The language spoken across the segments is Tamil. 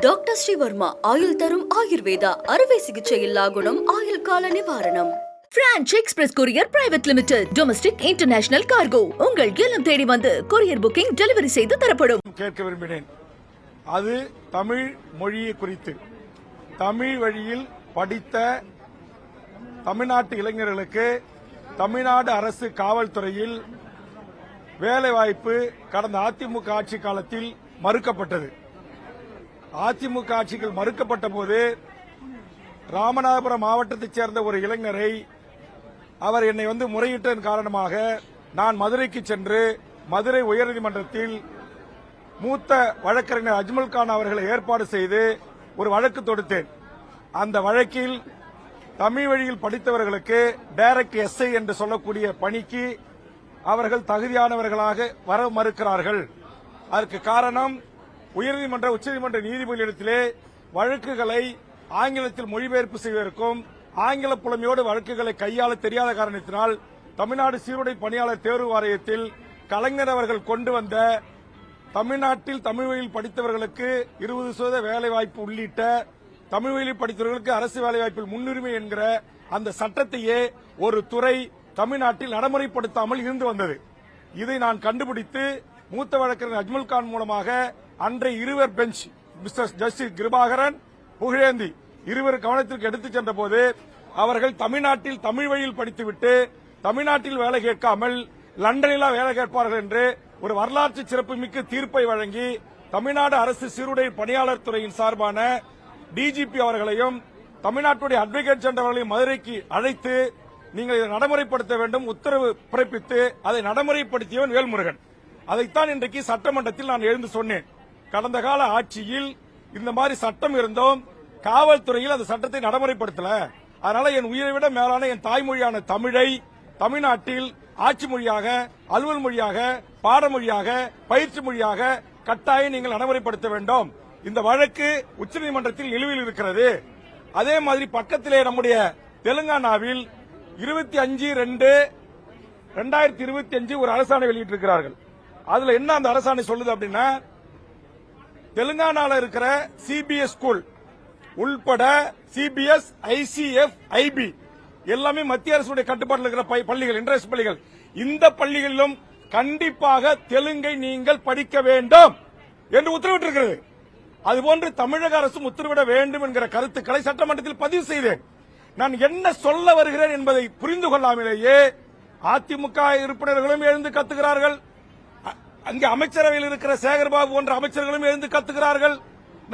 டாக்டர் ஸ்ரீவர்மா ஆயுள் தரும் ஆயுர்வேதா அறுவை சிகிச்சை இல்லா குணம் ஆயுள் கால நிவாரணம். Branch express courier private limited domestic international cargo உங்கள் இல்லம் தேடி வந்து கொரியர் புக்கிங் டெலிவரி செய்து தரப்படும். கேட்க விரும்பினேன். அது தமிழ் மொழியை குறித்து. தமிழ் வழியில் படித்த தமிழ்நாட்டு இளைஞர்களுக்கு தமிழ்நாடு அரசு காவல்துறையில் வேலைவாய்ப்பு கடந்த அதிமுக ஆட்சி காலத்தில் மறுக்கப்பட்டது. அதிமுக ஆட்சிகள் மறுக்கப்பட்ட போது ராமநாதபுரம் மாவட்டத்தைச் சேர்ந்த ஒரு இளைஞரை அவர் என்னை வந்து முறையிட்டதன் காரணமாக நான் மதுரைக்கு சென்று மதுரை உயர்நீதிமன்றத்தில் மூத்த வழக்கறிஞர் அஜ்மல் கான் அவர்களை ஏற்பாடு செய்து ஒரு வழக்கு தொடுத்தேன். அந்த வழக்கில் தமிழ் வழியில் படித்தவர்களுக்கு டைரக்ட் எஸ்ஐ என்று சொல்லக்கூடிய பணிக்கு அவர்கள் தகுதியானவர்களாக வர மறுக்கிறார்கள். அதற்கு காரணம் உயர்நீதிமன்ற உச்சநீதிமன்ற நீதிபதியிடத்திலே வழக்குகளை ஆங்கிலத்தில் மொழிபெயர்ப்பு செய்வதற்கும் ஆங்கில புலமையோடு வழக்குகளை கையாள தெரியாத காரணத்தினால் தமிழ்நாடு சீருடை பணியாளர் தேர்வு வாரியத்தில் கலைஞர் அவர்கள் கொண்டு வந்த தமிழ்நாட்டில் தமிழ் வழியில் படித்தவர்களுக்கு இருபது சதவீத வேலைவாய்ப்பு உள்ளிட்ட தமிழ் வழியில் படித்தவர்களுக்கு அரசு வேலைவாய்ப்பில் முன்னுரிமை என்கிற அந்த சட்டத்தையே ஒரு துறை தமிழ்நாட்டில் நடைமுறைப்படுத்தாமல் இருந்து வந்தது. இதை நான் கண்டுபிடித்து மூத்த வழக்கறிஞர் அஜ்மல் கான் மூலமாக அன்றைய இருவர் bench mister justice Kirubakaran Pugazhendhi இருவர் கவனத்திற்கு எடுத்துச் சென்ற போது அவர்கள் தமிழ்நாட்டில் தமிழ் வழியில் படித்துவிட்டு தமிழ்நாட்டில் வேலை கேட்காமல் லண்டனில் வேலை கேட்பார்கள் என்று ஒரு வரலாற்று சிறப்புமிக்க தீர்ப்பை வழங்கி தமிழ்நாடு அரசு சீருடை பணியாளர் துறையின் சார்பான டிஜிபி அவர்களையும் தமிழ்நாட்டுடைய அட்வொகேட் ஜெனரலையும் மதுரைக்கு அழைத்து நீங்கள் இதை நடைமுறைப்படுத்த வேண்டும் உத்தரவு பிறப்பித்து அதை நடைமுறைப்படுத்தியவன் வேல்முருகன். அதைத்தான் இன்றைக்கு சட்டமன்றத்தில் நான் எழுந்து சொன்னேன். கடந்த கால ஆட்சியில் இந்த மாதிரி சட்டம் இருந்தோம். காவல்துறையில் அந்த சட்டத்தை நடைமுறைப்படுத்தல. அதனால என் உயிரை விட மேலான என் தாய்மொழியான தமிழை தமிழ்நாட்டில் ஆட்சி மொழியாக அலுவல் மொழியாக பாடமொழியாக பயிற்சி மொழியாக கட்டாயம் நீங்கள் நடைமுறைப்படுத்த வேண்டும். இந்த வழக்கு உச்சநீதிமன்றத்தில் நிலுவையில் இருக்கிறது. அதே மாதிரி பக்கத்திலே நம்முடைய தெலுங்கானாவில் இருபத்தி அஞ்சு ரெண்டு ரெண்டாயிரத்தி இருபத்தி அஞ்சு ஒரு அரசாணை வெளியிட்டிருக்கிறார்கள். அதுல என்ன அந்த அரசாணை சொல்லுது அப்படின்னா தெலுங்கானால இருக்கிற சிபிஎஸ் ஸ்கூல் உள்பட சிபிஎஸ் ஐசிஎஃப் ஐபி எல்லாமே மத்திய அரசுடைய கட்டுப்பாட்டில் இருக்கிற பள்ளிகள் இன்டர்நேஷனல் பள்ளிகள். இந்த பள்ளிகளிலும் கண்டிப்பாக தெலுங்கை நீங்கள் படிக்க வேண்டும் என்று உத்தரவிட்டிருக்கிறது. அதுபோன்று தமிழக அரசும் உத்தரவிட வேண்டும் என்கிற கருத்துக்களை சட்டமன்றத்தில் பதிவு செய்தேன். நான் என்ன சொல்ல வருகிறேன் என்பதை புரிந்து கொள்ளாமலேயே அதிமுக உறுப்பினர்களும் எழுந்து கத்துகிறார்கள். அங்கே அமைச்சரவையில் இருக்கிற சேகர்பாபு போன்ற அமைச்சர்களும் எழுந்து கத்துகிறார்கள்.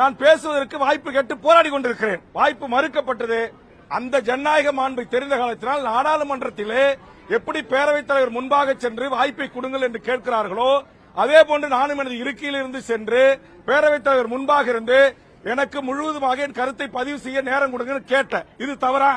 நான் பேசுவதற்கு வாய்ப்பு கேட்டு போராடி கொண்டிருக்கிறேன். வாய்ப்பு மறுக்கப்பட்டது. அந்த ஜனநாயக மாண்பை தெரிந்த காலத்தினால் நாடாளுமன்றத்திலே எப்படி பேரவைத் தலைவர் முன்பாக சென்று வாய்ப்பை கொடுங்கள் என்று கேட்கிறார்களோ அதே போன்று நானும் எனது இருக்கையில் இருந்து சென்று பேரவைத் தலைவர் முன்பாக இருந்து எனக்கு முழுவதுமாக என் கருத்தை பதிவு செய்ய நேரம் கொடுங்கன்னு கேட்டேன். இது தவறா?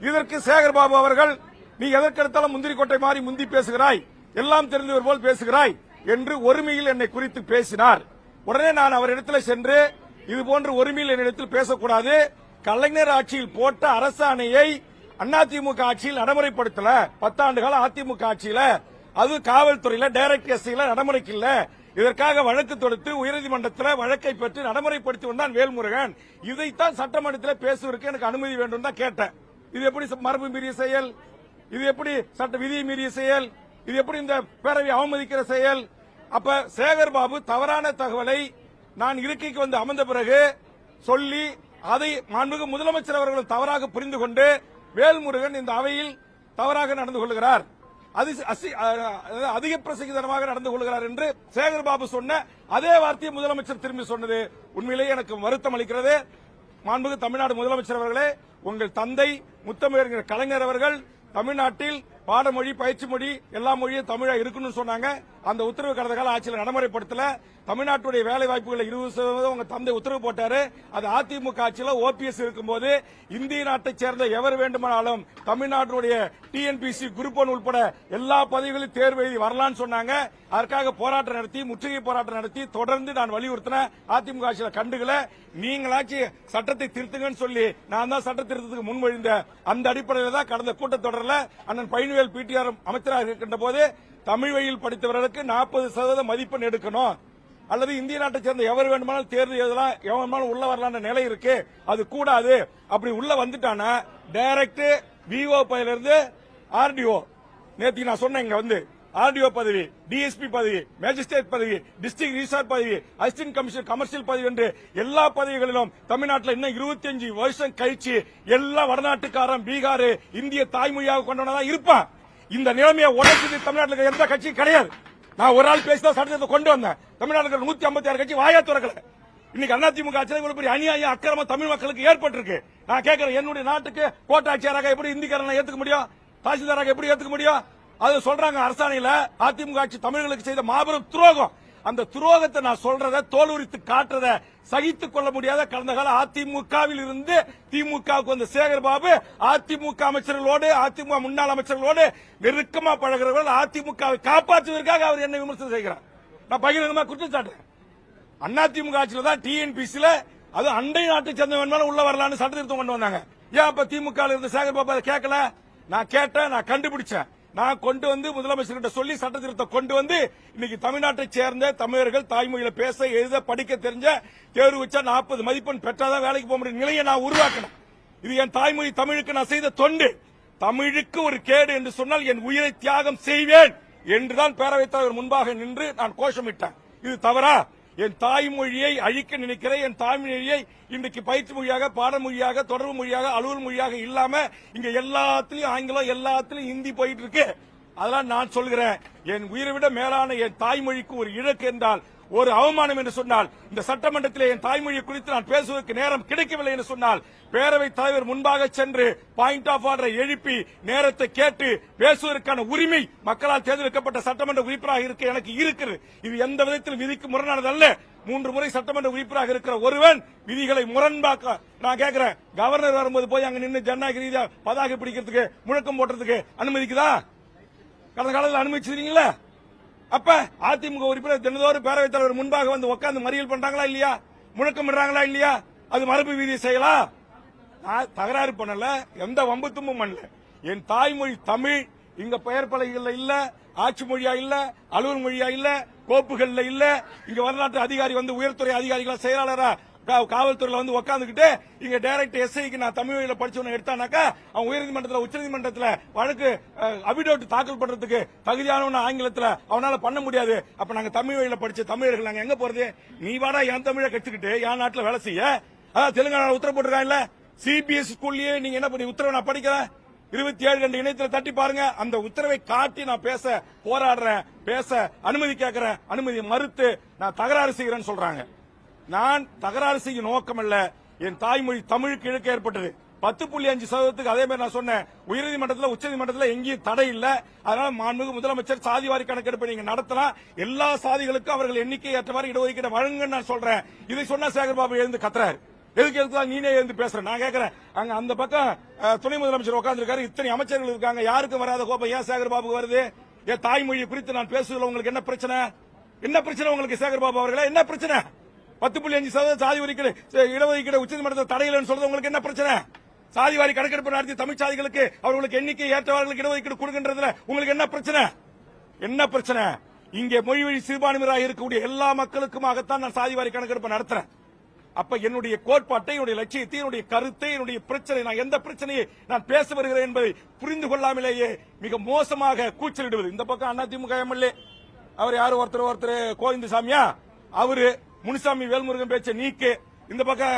இதற்கு சேகர்பாபு அவர்கள் நீ எதற்கெடுத்தாலும் முந்திரி கொட்டை மாறி முந்தி பேசுகிறாய். எல்லாம் தெரிந்தவர் போல் பேசுகிறாய். என்று ஒருமையில் என்னை குறித்து பேசினார். உடனே நான் அவரிடத்தில் சென்று இது போன்று ஒருமையில் என்னிடத்தில் பேசக்கூடாது. கலைஞர் ஆட்சியில் போட்ட அரசாணையை அதிமுக ஆட்சியில் நடைமுறைப்படுத்தல. பத்தாண்டு கால அதிமுக ஆட்சியில. அது காவல்துறையில டைரக்ட் எஸ்ஐல நடைமுறைக்கு இல்ல இதற்காக வழக்கு தொடுத்து உயர்நீதிமன்றத்தில் வழக்கை பெற்று நடைமுறைப்படுத்தி வந்தான் வேல்முருகன். இதைத்தான் சட்டமன்றத்தில் பேசுவதற்கு எனக்கு அனுமதி வேண்டும் தான் கேட்டேன். இது எப்படி மரபு மீறிய செயல்? இது எப்படி சட்ட விதியை மீறிய செயல்? இது எப்படி இந்த பேரவை அவமதிக்கிற செயல்? அப்ப சேகர் பாபு தவறான தகவலை நான் இருக்கைக்கு வந்து அமர்ந்த பிறகு சொல்லி அதை மாண்புமிகு முதலமைச்சர் அவர்களும் தவறாக புரிந்து கொண்டு வேல்முருகன் இந்த அவையில் தவறாக நடந்து கொள்கிறார். அசி- அதிக பிரசங்கிதனமாக நடந்து கொள்கிறார் என்று சேகர் பாபு சொன்ன அதே வார்த்தையை முதலமைச்சர் திரும்பி சொன்னது. உண்மையிலேயே எனக்கு வருத்தம் அளிக்கிறது. மாண்புமிகு தமிழ்நாடு முதலமைச்சர் அவர்களே உங்கள் தந்தை முத்தமிழர் கலைஞர் அவர்கள் தமிழ்நாட்டில் பாடமொழி பயிற்சி மொழி எல்லா மொழியும் தமிழா இருக்கணும்னு சொன்னாங்க. அந்த உத்தரவு கடந்த கால ஆட்சியில் நடைமுறைப்படுத்தல. தமிழ்நாட்டுடைய வேலை வாய்ப்புகளை இருபது சதவீதம் உங்க தந்தை உத்தரவு போட்டாரு. அது அதிமுக ஆட்சியில் ஓபிஎஸ் இருக்கும்போது இந்திய நாட்டை சேர்ந்த எவர் வேண்டுமானாலும் தமிழ்நாட்டுடைய டிஎன்பிசி குரூப் ஒன் உட்பட எல்லா பதவிகளையும் தேர்வு எழுதி வரலாம்னு சொன்னாங்க. அதற்காக போராட்டம் நடத்தி முற்றுகை போராட்டம் நடத்தி தொடர்ந்து நான் வலியுறுத்தின அதிமுக ஆட்சியில கண்டுகளை நீங்களாச்சு சட்டத்தை திருத்துங்கன்னு சொல்லி நான் தான் சட்ட திருத்தத்துக்கு முன்மொழிந்த அந்த அடிப்படையில் தான் கடந்த கூட்டத்தொடரில் அண்ணன் பழனிவேல் பிடிஆர் அமைச்சராக இருக்கின்ற போது தமிழ் வழியில் படித்தவர்களுக்கு நாற்பது சதவீதம் மதிப்பெண் எடுக்கணும். அல்லது இந்திய நாட்டை சேர்ந்த எவர் வேண்டுமானாலும் தேர்வு எழுதலாம் எவன் வேணுமானாலும் உள்ள வரலாம்ன்ற நிலை இருக்கு. அது கூடாது. அப்படி உள்ள வந்துட்டானா டைரக்ட் விஓ பயிலிருந்து ஆர்டிஓ நேற்று நான் சொன்னேன் இங்க வந்து. ஆர்டிஓ பதவி டிஎஸ்பி பதவி மேஜிஸ்ட்ரேட் பதவி டிஸ்ட்ரிக்ட் ரிசார்ட் பதவி அசிஸ்டன்ட் கமிஷனர் கமர்ஷியல் பதவி என்று எல்லா பதவிகளிலும் தமிழ்நாட்டில் இன்னும் 25 வருஷம் கழிச்சு எல்லா வடநாட்டுக்காரன் பீகார் இந்திய தாய்மொழியாக கொண்டவனதான் இருப்பான். இந்த நிலைமையை உடச்சது தமிழ்நாட்டில் எந்த கட்சியும் கிடையாது. நான் ஒரு ஆள் பேசிதான் சட்டத்தை கொண்டு வந்தேன். தமிழ்நாட்டில் நூத்தி ஐம்பத்தி ஆறு கட்சி வாயா துறக்கல. இன்னைக்கு அதிமுக ஆட்சியில் இவ்வளவு பெரிய அநியாயம் அக்கிரம தமிழ் மக்களுக்கு ஏற்பட்டிருக்கு. நான் கேட்கிறேன் என்னுடைய நாட்டுக்கு கோட்டாட்சியராக எப்படி இந்திக்காரனை ஏத்துக்க முடியும்? தாசில்தாராக எப்படி ஏத்துக்க முடியும்? அது சொல்றாங்க அரசாணையில அதிமுக ஆட்சி தமிழர்களுக்கு செய்த மாபெரும் துரோகம். அந்த துரோகத்தை நான் சொல்றத தோல் உரித்து காட்டுறத சகித்துக் கொள்ள முடியாத கடந்த கால அதிமுகவில் இருந்து திமுகவுக்கு வந்த சேகர் பாபு அதிமுக அமைச்சர்களோடு அதிமுக முன்னாள் அமைச்சர்களோடு நெருக்கமா பழகிறவர்கள் அதிமுகவை காப்பாற்றுவதற்காக அவர் என்ன விமர்சனம் செய்கிறார். நான் பகிரங்கமா குற்றம் சாட்டுறேன். அதிமுக ஆட்சியில தான் டிஎன்பிசில அது அண்டை நாட்டை சேர்ந்த வேணுமாலும் உள்ள வரலான்னு சட்ட திருத்தம் கொண்டு வந்தாங்க. ஏன் அப்ப திமுக இருந்த சேகர் பாபு அதை கேட்கல? நான் கேட்டேன் நான் கண்டுபிடிச்சேன். நான் கொண்டு வந்து முதலமைச்சர்கிட்ட சொல்லி சட்ட திருத்தம் கொண்டு வந்து இன்னைக்கு தமிழ்நாட்டை சேர்ந்த தமிழர்கள் தாய்மொழியில பேச எழுத படிக்க தெரிஞ்ச தேர்வு வச்சா நாற்பது மதிப்பெண் பெற்றாதான் வேலைக்கு போக முடியும். நிலையை நான் உருவாக்கினேன் இது என் தாய்மொழி தமிழுக்கு நான் செய்த தொண்டு. தமிழுக்கு ஒரு கேடு என்று சொன்னால் என் உயிரை தியாகம் செய்வேன் என்றுதான் பேரவைத் தலைவர் முன்பாக நின்று நான் கோஷமிட்டேன். இது தவறா? என் தாய்மொழியை அழிக்க நினைக்கிற என் தாய்மொழியை இன்றைக்கு பயிற்சி மொழியாக பாடமொழியாக தொடர்பு மொழியாக அலுவல் மொழியாக இல்லாம இங்க எல்லாத்துலயும் ஆங்கிலம் எல்லாத்துலயும் ஹிந்தி போயிட்டு இருக்கு. அதெல்லாம் நான் சொல்கிறேன். என் உயிரை விட மேலான என் தாய்மொழிக்கு ஒரு இழக்கு என்றால் ஒரு அவமானம் என்று சொன்னால் இந்த சட்டமன்றத்திலே என் தாய்மொழி குறித்து நான் பேசுவதற்கு நேரம் கிடைக்கவில்லை என்று சொன்னால் பேரவைத் தலைவர் முன்பாக சென்று பாயிண்ட் ஆஃப் ஆர்டரை எழுப்பி நேரத்தை கேட்டு பேசுவதற்கான உரிமை மக்களால் தேர்ந்தெடுக்கப்பட்ட சட்டமன்ற உறுப்பினராக இருக்க எனக்கு இருக்கிறது. இது எந்த விதத்தில் விதிக்கு முரணானது அல்ல மூன்று முறை சட்டமன்ற உறுப்பினராக இருக்கிற ஒருவன் விதிகளை முரண்பாக்க நான் கேட்கிறேன் கவர்னர் வரும்போது போய் அங்க நின்று ஜனநாயக ரீதியா பதாகை பிடிக்கிறதுக்கு முழக்கம் போட்டுறதுக்கு அனுமதிக்குதா? கடந்த காலத்தில் அனுமதிச்சிருக்கீங்களா அப்ப அதிமுக உறுப்பினர் தினதோறும் பேரவைத் தலைவர் முன்பாக வந்து உட்கார்ந்து மறியல் பண்றாங்களா இல்லையா? முழக்கம் இடுறாங்களா இல்லையா? அது மரபு வீதி செய்யலாம் நான் தகராறு பண்ணல எந்த வம்புத்துமும் பண்ணல. என் தாய்மொழி தமிழ் இங்க பெயர் பலகைகள்ல இல்ல ஆட்சி மொழியா இல்ல அலுவல் மொழியா இல்ல கோப்புகள்ல இல்ல. இங்க வரலாற்று அதிகாரி வந்து உயர்துறை அதிகாரிகளா செயலாளரா? காவல்துறையில வந்து உட்காந்துக்கிட்டு இங்க டைரக்ட் எஸ்ஐக்கு நான் தமிழ் வழியில படிச்சவன எடுத்தானாக்கா அவன் உயர்நீதிமன்றத்தில் உச்சநீதிமன்றத்தில் வழக்கு அபிடோட் தாக்கல் பண்றதுக்கு தகுதியானவன ஆங்கிலத்தில் அவனால பண்ண முடியாது. அப்ப நாங்க தமிழ் வழியில படிச்ச தமிழர்கள் நாங்க எங்க போறது? நீ வாடா என் தமிழை கத்துக்கிட்டு என் நாட்டில் வேலை செய்ய. அதான் தெலுங்கானா உத்தரவு போட்டிருக்காங்கல்ல சிபிஎஸ் ஸ்கூல்லயே நீங்க என்ன பண்ணி உத்தரவை நான் படிக்கிறேன் இருபத்தி ஏழு ரெண்டு இணையத்தில் தட்டி பாருங்க. அந்த உத்தரவை காட்டி நான் பேச போராடுறேன் பேச அனுமதி கேட்கிறேன் அனுமதி மறுத்து நான் தகராறு செய்கிறேன்னு சொல்றாங்க. நான் தகராறு செய்யும் நோக்கம் அல்ல என் தாய்மொழி தமிழுக்கு இழக்க ஏற்பட்டது. பத்து புள்ளி அஞ்சு சதவீதத்துக்கு அதே மாதிரி நான் சொன்னேன். உயர்நீதிமன்றத்தில் உச்சநீதிமன்றத்தில் எங்கேயும் தடை இல்ல. அதனால மாண்புமிகு முதலமைச்சர் சாதிவாரி கணக்கெடுப்பை நீங்க நடத்தலாம். எல்லா சாதிகளுக்கும் அவர்கள் எண்ணிக்கை ஏற்றவாறு இடஒதுக்கீடு வழங்குன்னு நான் சொல்றேன். இதை சொன்னா சேகர்பாபு எழுந்து கத்துறாரு. எதுக்கு எதுக்கு நீனே எழுந்து பேசுறேன் நான் கேட்கறேன் அங்க அந்த பக்கம் துணை முதலமைச்சர் உட்காந்துருக்காரு இத்தனை அமைச்சர்கள் இருக்காங்க. யாருக்கும் வராத கோபம் ஏன் சேகர்பாபுக்கு வருது? என் தாய்மொழி குறித்து நான் பேசுவதில் உங்களுக்கு என்ன பிரச்சனை? என்ன பிரச்சனை உங்களுக்கு சேகர்பாபு அவர்களே? என்ன பிரச்சனை? பத்து புள்ளி அஞ்சு சதவீதம் சாதி ஒதுக்கீடு இடஒதுக்கீடு உச்சநீதிமன்றத்தில் தடையில்லைன்னு சொல்றது உங்களுக்கு என்ன பிரச்சனை? சாதி வாரி கணக்கெடுப்பு நடத்தி தமிழ் சாதிகளுக்கு அவர்களுக்கு எண்ணிக்கை ஏற்றவர்களுக்கு இடஒதுக்கீடு கொடுக்கின்றதுல உங்களுக்கு என்ன பிரச்சனை? என்ன பிரச்சனை? இங்கே மொழி வழி சிறுபான்மையராக இருக்கக்கூடிய எல்லா மக்களுக்குமாகத்தான் நான் சாதி வாரி கணக்கெடுப்பு நடத்துறேன். அப்ப என்னுடைய கோட்பாட்டை என்னுடைய லட்சியத்தை என்னுடைய கருத்தை என்னுடைய பிரச்சனை நான் எந்த பிரச்சனையை நான் பேச வருகிறேன் என்பதை புரிந்து கொள்ளாமலேயே மிக மோசமாக கூச்சலிடுவது. இந்த பக்கம் அதிமுக எம்எல்ஏ அவர் யாரு ஒருத்தர் ஒருத்தர் கோவிந்தசாமியா? அவரு முனுசாமி வேல்முருகன் பேச்சை நீக்கு இந்த பக்கம்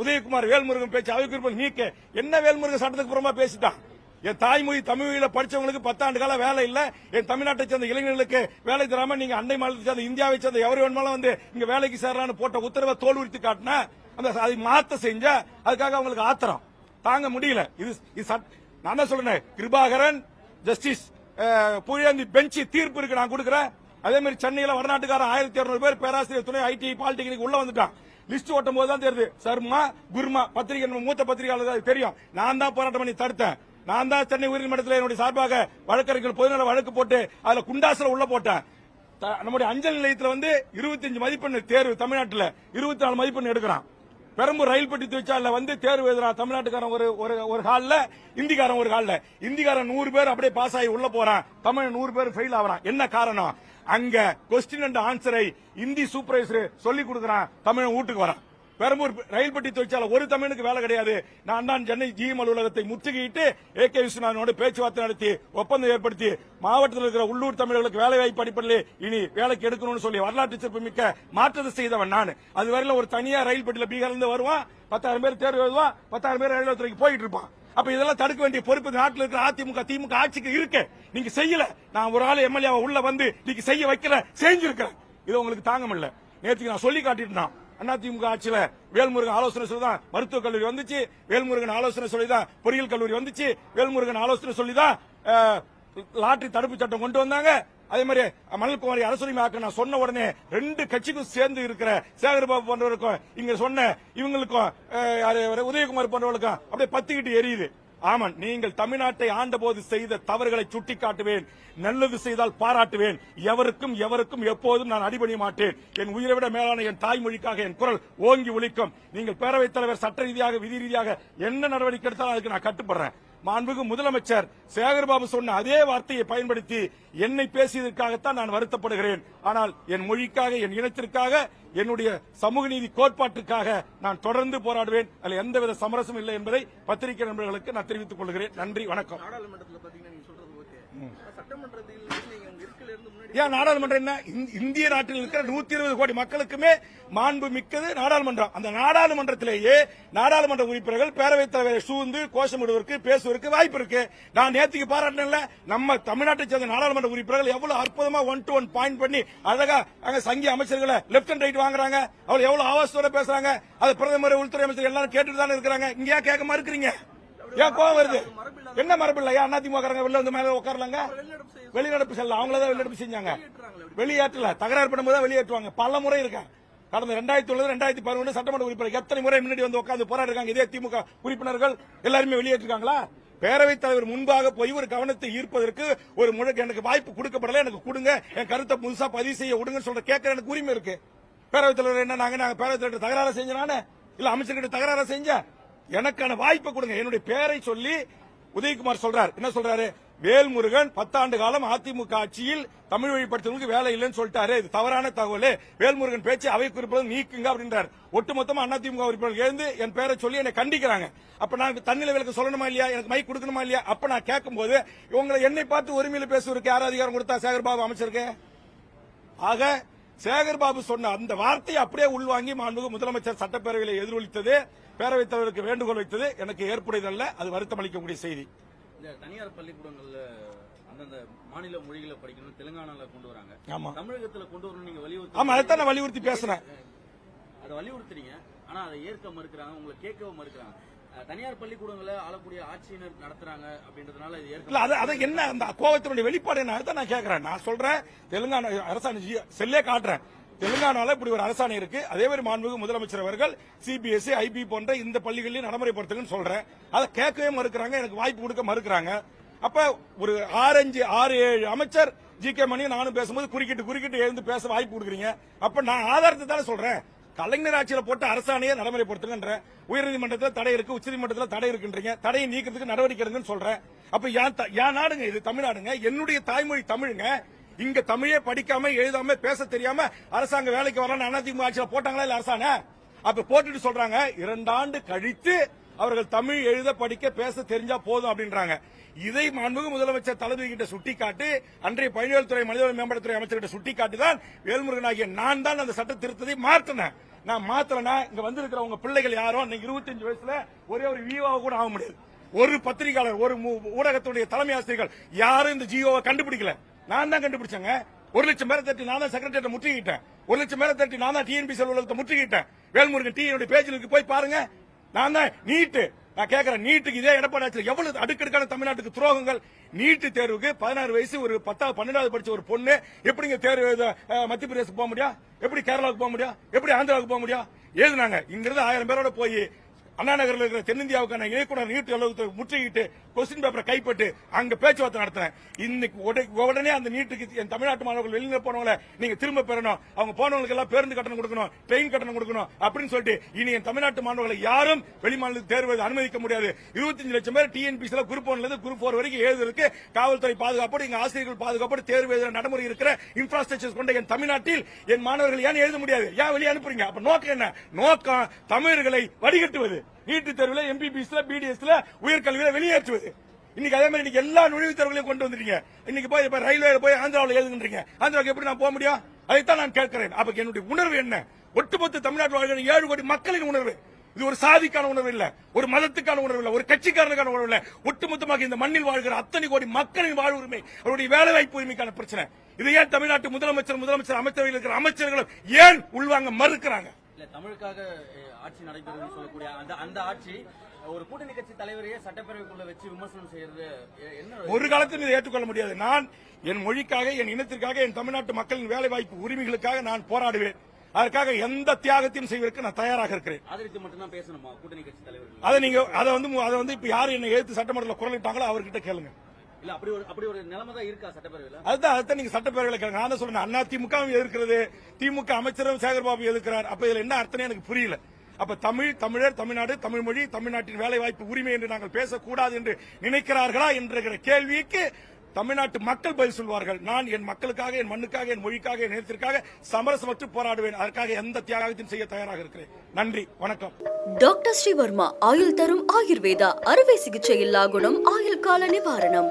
உதயகுமார் வேல்முருகன் பேச்சு அவைக்குறிப்பு நீக்கு. என்ன வேல்முருகன் சட்டத்துக்கு புறமா பேசிட்டான்? என் தாய்மொழி தமிழில படிச்சவங்களுக்கு பத்தாண்டு கால வேலை இல்ல. என் தமிழ்நாட்டை சேர்ந்த இளைஞர்களுக்கு வேலை தராம நீங்க அண்டை மாநிலத்தை சேர்ந்த இந்தியாவை சேர்ந்த எவரு வேணுமாலும் வந்து இங்க வேலைக்கு சேர்றான்னு போட்ட உத்தரவை தோல் உரித்து காட்டினா அந்த அதை மாத்த செஞ்ச அதுக்காக அவங்களுக்கு ஆத்திரம். தாங்க முடியல. இது இது சட்- நான் தான் சொல்றேன்? கிருபாகரன் ஜஸ்டிஸ் புழியாந்தி பெஞ்சு தீர்ப்பு இருக்கு நான் கொடுக்குறேன். அதே மாதிரி சென்னையில வடநாட்டுக்காரன் ஆயிரத்தி இருநூறு பேர் பேராசிரியர் துணை ஐடி பாலிடெக்னிக் உள்ள வந்துட்டான். லிஸ்ட் ஓட்டும் போது தான் தெரியுது. சர்மா குர்மா பத்திரிகை நம்ம மூத்த பத்திரிகையாளர் அது தெரியும். நான் தான் போராட்டம் பண்ணி தடுத்தேன். நான் தான் சென்னை உயர்நீதிமன்றத்தில் என்னுடைய சார்பாக வழக்கறிஞர் பொதுநல வழக்கு போட்டு அதுல குண்டாசுல உள்ள போட்டேன். த- நம்முடைய அஞ்சல் நிலையத்தில் வந்து 25 மதிப்பெண் தேர்வு தமிழ்நாட்டில் இருபத்தி நாலு மதிப்பெண் எடுக்கிறான். பெரம்பூர் ரயில் பெட்டி தொழிற்சாலையில வந்து தேர்வு எழுதுறான் தமிழ்நாட்டுக்காரன் ஒரு ஒரு ஒரு ஹாலில் இந்திக்காரன் ஒரு ஹாலில். இந்திக்காரன் நூறு பேர் அப்படியே பாஸ் ஆகி உள்ள போறான். தமிழ் நூறு பேர் ஃபெயில் ஆகிறான். என்ன காரணம்? அங்க கொஸ்டின் அண்ட் ஆன்சரை இந்தி சூப்பர்வைசர் சொல்லி கொடுக்குறான். தமிழன் வீட்டுக்கு வரான். பெரம்பூர் ரயில்பட்டி தொழிற்சாலை ஒரு தமிழுக்கு வேலை கிடையாது. நான் தான் சென்னை ஜிஎம் அலுவலகத்தை முற்றுகையிட்டு ஏ கே விஸ்வநாதனோடு பேச்சுவார்த்தை நடத்தி ஒப்பந்தம் ஏற்படுத்தி மாவட்டத்தில் இருக்கிற உள்ளூர் தமிழர்களுக்கு வேலை வாய்ப்பு அடிப்படையில் இனி வேலைக்கு எடுக்கணும்னு சொல்லி வரலாற்று சிறப்பு மிக்க மாற்றத்தை செய்தவன் நான். அது வரையில ஒரு தனியார் ரயில் பெட்டியில பீகார்ல இருந்து வருவான் பத்தாயிரம் பேர் தேர்வு எழுதுவான் பத்தாயிரம் பேர் ரயில்வே துறைக்கு போயிட்டு இருப்பான். அப்ப இதெல்லாம் தடுக்க வேண்டிய பொறுப்பு நாட்டில் இருக்கிற அதிமுக திமுக ஆட்சிக்கு இருக்கு. நீங்க செய்யல. நான் ஒரு ஆள் எம்எல்ஏ உள்ள வந்து நீங்க செய்ய வைக்கல செஞ்சிருக்கிறேன். இது உங்களுக்கு தாங்க முடியல நேற்றுக்கு நான் சொல்லி காட்டிட்டு அதிமுக ஆட்சியில வேல்முருகன் ஆலோசனை சொல்லி தான் மருத்துவக் கல்லூரி வந்துச்சு. வேல்முருகன் ஆலோசனை சொல்லி தான் பொறியியல் கல்லூரி வந்துச்சு. வேல்முருகன் ஆலோசனை சொல்லி தான் லாட்டரி தடுப்பு சட்டம் கொண்டு வந்தாங்க. அதே மாதிரி மணல்குமாரி அரசுரிமை ஆக்க நான் சொன்ன உடனே ரெண்டு கட்சிக்கும் சேர்ந்து இருக்கிற சேகர்பாபு போன்றவருக்கும் இங்க சொன்ன இவங்களுக்கும் உதயகுமார் போன்றவர்களுக்கும் அப்படியே பத்திக்கிட்டு எரியுது. ஆமன் நீங்கள் தமிழ்நாட்டை ஆண்டபோது செய்த தவறுகளை சுட்டிக்காட்டுவேன் நல்லது செய்தால் பாராட்டுவேன். எவருக்கும் எவருக்கும் எப்போதும் நான் அடிபணிய மாட்டேன். என் உயிரை விட மேலான என் தாய்மொழிக்காக என் குரல் ஓங்கி ஒழிக்கும் நீங்கள் பேரவைத் தலைவர் சட்ட ரீதியாக விதி ரீதியாக என்ன நடவடிக்கை எடுத்தாலும் அதுக்கு நான் கட்டுப்படுறேன். மாண்புக்கு முதலமைச்சர் சேகர்பாபு சொன்ன அதே வார்த்தையை பயன்படுத்தி என்னை பேசியதற்காகத்தான் நான் வருத்தப்படுகிறேன். ஆனால் என் மொழிக்காக என் இனத்திற்காக என்னுடைய சமூக நீதி கோட்பாட்டுக்காக நான் தொடர்ந்து போராடுவேன். அதில் எந்தவித சமரசம் இல்லை என்பதை பத்திரிகை நண்பர்களுக்கு நான் தெரிவித்துக் கொள்கிறேன். நன்றி வணக்கம். நாடாளுமன்றத்துல பாத்தீங்கன்னா நீங்க சொல்றது ஓகே சட்டமன்றத்தில் இருந்து நீங்க உங்க இருக்கல இருந்து முன்னாடி ஏன் நாடாளுமன்றம் என்ன? இந்திய நாட்டில் இருக்கிற நூத்தி இருபது கோடி மக்களுக்குமே மாண்பு மிக்கது நாடாளுமன்றம். அந்த நாடாளுமன்றத்திலேயே நாடாளுமன்ற உறுப்பினர்கள் பேரவைத் தலைவரை சூழ்ந்து கோஷமிடுவதற்கு பேசுவதற்கு வாய்ப்பு இருக்கு. நான் நேற்றுக்கு பாராட்டினேன்ல நம்ம தமிழ்நாட்டை சேர்ந்த நாடாளுமன்ற உறுப்பினர்கள் எவ்வளவு அற்புதமா ஒன் டு ஒன் பாயிண்ட் பண்ணி அழகா அங்க சங்கிய அமைச்சர்களை லெப்ட் அண்ட் ரைட் வாங்குறாங்க. அவங்க எவ்வளவு ஆவாசத்தோட பேசுறாங்க. அது பிரதமர் உள்துறை அமைச்சர் எல்லாரும் கேட்டுட்டு தானே இருக்கிறாங்க. இங்க கேட்காம இருக்கிறீங்க? ஏன் கோவம் வருது? என்ன மரபு இல்லையா ஏன் அதிமுக வெளில வந்து மேல உட்காரலாங்க? வெளிநடப்பு செல்ல அவங்கள தான் வெளிநடப்பு செஞ்சாங்க. வெளியேற்றல. தகராறு பண்ணும்போது தான் வெளியேற்றுவாங்க. பல முறை இருக்கேன். கடந்த ரெண்டாயிரத்தி ஒன்பது ரெண்டாயிரத்தி பதினொன்று சட்டமன்ற உறுப்பினர் எத்தனை முறை முன்னாடி வந்து உட்காந்து போராடிருக்காங்க? இதே திமுக உறுப்பினர்கள் எல்லாருமே வெளியேற்றிருக்காங்களா? பேரவைத் தலைவர் முன்பாக போய் ஒரு கவனத்தை ஈர்ப்பதற்கு ஒரு முழுக்க எனக்கு வாய்ப்பு கொடுக்கப்படல. எனக்கு கொடுங்க. என் கருத்தை புதுசா பதிவு செய்ய விடுங்கன்னு சொல்ற கேட்கற எனக்கு உரிமை இருக்கு. பேரவைத் தலைவர் என்ன நாங்க நாங்க பேரவைத் தலைவர் தகராறு செஞ்சனானே இல்ல அமைச்சர்கிட்ட தகராறு செஞ்சேன் எனக்கான வாய்ப்பை கொடுங்க. என்னுடைய பேரை சொல்லி உதயகுமார் சொல்றார். என்ன சொல்றாரு? வேல்முருகன் பத்தாண்டு காலம் அதிமுக ஆட்சியில் தமிழ் வழிபடுத்தவங்களுக்கு வேலை இல்லைன்னு சொல்லிட்டாரு. இது தவறான தகவல். வேல்முருகன் பேச்சு அவை குறிப்பிடம் நீக்குங்க அப்படின்றார். ஒட்டுமொத்தமா அதிமுக உறுப்பினர்கள் எழுந்து என் பேரை சொல்லி என்னை கண்டிக்கிறாங்க. அப்ப நான் தண்ணில விளக்கு சொல்லணுமா இல்லையா? எனக்கு மைக் கொடுக்கணுமா இல்லையா? அப்ப நான் கேட்கும்போது இவங்களை என்னை பார்த்து உரிமையில பேசுவதற்கு யார் அதிகாரம் கொடுத்தா சேகர்பாபு அமைச்சருக்கு? ஆக சேகர்பாபு சொன்ன அந்த வார்த்தையை அப்படியே உள்வாங்கி மாண்புகு முதலமைச்சர் சட்டப்பேரவையில் எதிரொலித்தது பேரவைத் தலைவருக்கு வேண்டுகோள் வைத்தது. எனக்கு ஏற்புடையதல்ல. அது வருத்தம் அளிக்கக்கூடிய செய்தி. இந்த தனியார் பள்ளிக்கூடங்கள்ல அந்தந்த மாநில மொழிகளை படிக்கணும் தெலுங்கானால கொண்டு வராங்க. ஆமா. தமிழகத்துல கொண்டு வரணும் நீங்க வலியுறுத்தி ஆமா அதைத்தான் நான் வலியுறுத்தி பேசுறேன் அதை வலியுறுத்துறீங்க. ஆனா அதை ஏற்க மறுக்கிறாங்க உங்களை கேட்கவும் மறுக்கிறாங்க. தனியார் பள்ளிக்கூடங்களை ஆளக்கூடிய ஆட்சியினர் நடத்துறாங்க அப்படின்றதுனால இது இல்ல அது அது என்ன அந்த கோவத்தினுடைய வெளிப்பாடு என்ன? அதுதான் நான் கேட்கறேன் நான் சொல்றேன் தெலுங்கானா அரசாணை ஜி- செல்லே காட்டுறேன். தெலுங்கானால இப்படி ஒரு அரசாணை இருக்கு. அதே மாதிரி மாண்புமிகு முதலமைச்சர் அவர்கள் சிபிஎஸ்இ ஐபி போன்ற இந்த பள்ளிகளையும் நடைமுறைப்படுத்துங்கன்னு சொல்றேன். அதை கேட்கவே மறுக்கிறாங்க எனக்கு வாய்ப்பு கொடுக்க மறுக்கிறாங்க. அப்ப ஒரு ஆறஞ்சு ஆறு ஏழு அமைச்சர் ஜி கே மணி நானும் பேசும்போது குறுக்கிட்டு குறுக்கிட்டு எழுந்து பேச வாய்ப்பு கொடுக்குறீங்க. அப்ப நான் ஆதாரத்தை தானே சொல்றேன். கலைஞர் ஆட்சியில் போட்ட அரசாணையை நடைமுறைப்படுத்துங்கன்ற. உயர்நீதிமன்றத்தில் தடை இருக்கு உச்சநீதிமன்றத்தில் தடை இருக்குன்றீங்க. தடையை நீக்கிறதுக்கு நடவடிக்கை எடுங்கன்னு சொல்றேன். அப்ப என் நாடுங்க இது? தமிழ்நாடுங்க. என்னுடைய தாய்மொழி தமிழுங்க. இங்க தமிழே படிக்காம எழுதாம பேச தெரியாம அரசாங்க வேலைக்கு வரலாம் அதிமுக ஆட்சியில் போட்டாங்களா இல்ல அரசாணை? அப்ப போட்டுட்டு சொல்றாங்க இரண்டாண்டு கழித்து அவர்கள் தமிழ் எழுத படிக்க பேச தெரிஞ்சா போதும் அப்படின்றாங்க. இதை மாண்புமிகு முதலமைச்சர் தளபதி கிட்ட சுட்டிக்காட்டி அன்றைய பயணிகள் துறை மனிதவள மேம்பாட்டுத்துறை அமைச்சர்கிட்ட சுட்டிக்காட்டி தான் வேல்முருகன் ஆகிய நான் தான் அந்த சட்ட திருத்தத்தை மாற்றினேன். நான் மாத்தலனா இங்க வந்திருக்கிற உங்க பிள்ளைகள் யாரும் இன்னைக்கு 25 வயசுல ஒரே ஒரு விவாவை கூட ஆக முடியாது. ஒரு பத்திரிகையாளர் ஒரு ஊடகத்துடைய தலைமை ஆசிரியர்கள் யாரும் இந்த ஜியோவை கண்டுபிடிக்கல. நான் தான் கண்டுபிடிச்சேங்க. ஒரு லட்சம் பேரை தட்டி நான் தான் செக்ரட்டரி முற்றுகிட்டேன் ஒரு லட்சம் பேரை தட்டி நான் தான் டிஎன்பி அலுவலகத்தை முற்றுகிட்டேன் வேல்முருகன் டிஎனுடைய பேஜிலுக்கு போய் பாருங்க. நான் தான் நீட்டு. நான் கேட்கிறேன் நீட்டுக்கு இதே எடப்பாடி எவ்வளவு அடுக்கடுக்கான தமிழ்நாட்டுக்கு துரோகங்கள்? நீட்டு தேர்வுக்கு பதினாறு வயசு ஒரு பத்தாவது பன்னெண்டாவது படிச்ச ஒரு பொண்ணு. எப்படிங்க தேர்வு மத்திய பிரதேசம் போக முடியும் எப்படி கேரளாவுக்கு போக முடியும் எப்படி ஆந்திராவுக்கு போக முடியும் எழுதுனாங்க இங்கிருந்து ஆயிரம் பேரோட போய் அண்ணா நகரில் இருக்கிற தென்னிந்தியாவுக்கான இயக்குனர் நீட் அலுவலகத்தை முற்றுகிட்டு கொஸ்டின் பேப்பரை கைப்பட்டு அங்க பேச்சுவார்த்தை நடத்தினேன் இன்னைக்கு உடனே- உடனே அந்த நீட்டுக்கு என் தமிழ்நாட்டு மாணவர்கள் வெளியில போனவங்கள நீங்க திரும்ப பெறணும். அவங்க போனவங்களுக்கு எல்லாம் பேருந்து கட்டணம் கொடுக்கணும் ட்ரெயின் கட்டணம் கொடுக்கணும் அப்படின்னு சொல்லிட்டு இனி என் தமிழ்நாட்டு மாணவர்களை யாரும் வெளிமாநிலத்தில் தேர்வு அனுமதிக்க முடியாது. 25 லட்சம் பேர் டிஎன்பிசில குரூப் ஒன்ல இருந்து குரூப் போர் வரைக்கும் எழுதுறதுக்கு காவல்துறை பாதுகாப்போடு இங்க ஆசிரியர்கள் பாதுகாப்போடு தேர்வு எழுதுற நடைமுறை இருக்கிற இன்ஃப்ராஸ்ட்ரக்சர் கொண்ட என் தமிழ்நாட்டில் என் மாணவர்கள் ஏன் எழுத முடியாது? ஏன் வெளியே அனுப்புறீங்க? அப்ப நோக்கம் என்ன? நோக்கம் தமிழர்களை வடிகட்டுவது. நீட்டு தேர்வுல எம்பிபிஎஸ்ல பிடிஎஸ்ல உயர்கல்வியில வெளியேற்றுவது. இன்னைக்கு அதே மாதிரி இன்னைக்கு எல்லா நுழைவுத் தேர்வுகளையும் கொண்டு வந்துட்டீங்க. இன்னைக்கு போய் இப்ப ரயில்வே போய் ஆந்திராவில் எழுதுன்றீங்க ஆந்திராவுக்கு எப்படி நான் போக முடியும்? அதைத்தான் நான் கேட்கிறேன். அப்ப என்னுடைய உணர்வு என்ன? ஒட்டுமொத்த தமிழ்நாட்டு வாழ்கிற ஏழு கோடி மக்களின் உணர்வு. இது ஒரு சாதிக்கான உணர்வு இல்ல. ஒரு மதத்துக்கான உணர்வு இல்ல. ஒரு கட்சிக்காரனுக்கான உணர்வு இல்ல. ஒட்டுமொத்தமாக இந்த மண்ணில் வாழ்கிற அத்தனை கோடி மக்களின் வாழ்வுரிமை உரிமை அவருடைய வேலை வாய்ப்பு உரிமைக்கான பிரச்சனை. இது ஏன் தமிழ்நாட்டு முதலமைச்சர் முதலமைச்சர் அமைச்சரவையில் இருக்கிற அமைச்சர்களும் ஏன் உள்வாங்க மறுக்கிறாங்க? இல்ல தமிழுக்காக ஆட்சி நடைபெறுதுன்னு சொல்லக்கூடிய அந்த அந்த ஆட்சி ஒரு கூட்டணி கட்சி தலைவரையே சட்டப்பேரவைக்குள்ள வச்சு விமர்சனம் செய்யறது என்ன ஒரு காலத்தில் இதை ஏற்றுக்கொள்ள முடியாது. நான் என் மொழிக்காக என் இனத்திற்காக என் தமிழ்நாட்டு மக்களின் வேலை வாய்ப்பு உரிமைகளுக்காக நான் போராடுவேன். அதற்காக எந்த தியாகத்தையும் செய்வதற்கு நான் தயாராக இருக்கிறேன். அதை நீங்க அதை வந்து அதை வந்து இப்ப யாரு என்ன எழுத்து சட்டமன்றத்தில் குரலிட்டாங்களோ அவர்கிட்ட கேளுங்க. இல்ல அப்படி ஒரு அப்படி ஒரு நிலைமை தான் இருக்கா சட்டப்பேரவையில? அதுதான் அதுதான் நீங்க சட்டப்பேரவையில் கேளுங்க. நான் தான் சொல்றேன். அண்ணா திமுகவும் எதிர்க்கிறது? திமுக அமைச்சரும் சேகர்பாபு எதிர்க்கிறார். அப்ப இதுல என்ன அர்த்தம் எனக்கு புரியல. அப்ப தமிழ் தமிழர் தமிழ்நாடு தமிழ் மொழி தமிழ்நாட்டின் வேலை வாய்ப்பு உரிமை என்று நாங்கள் பேசக்கூடாது என்று நினைக்கிறார்களா என்ற கேள்விக்கு தமிழ்நாட்டு மக்கள் பதில் சொல்வார்கள். நான் என் மக்களுக்காக என் மண்ணுக்காக என் மொழிக்காக என் இனத்திற்காக சமரசமற்று போராடுவேன். அதற்காக எந்த தியாகத்தையும் செய்ய தயாராக இருக்கிறேன். நன்றி. வணக்கம். டாக்டர் ஸ்ரீவர்மா ஆயுள் தரும் ஆயுர்வேதா அறுவை சிகிச்சை இல்லா குணம் ஆயுள் கால நிவாரணம்.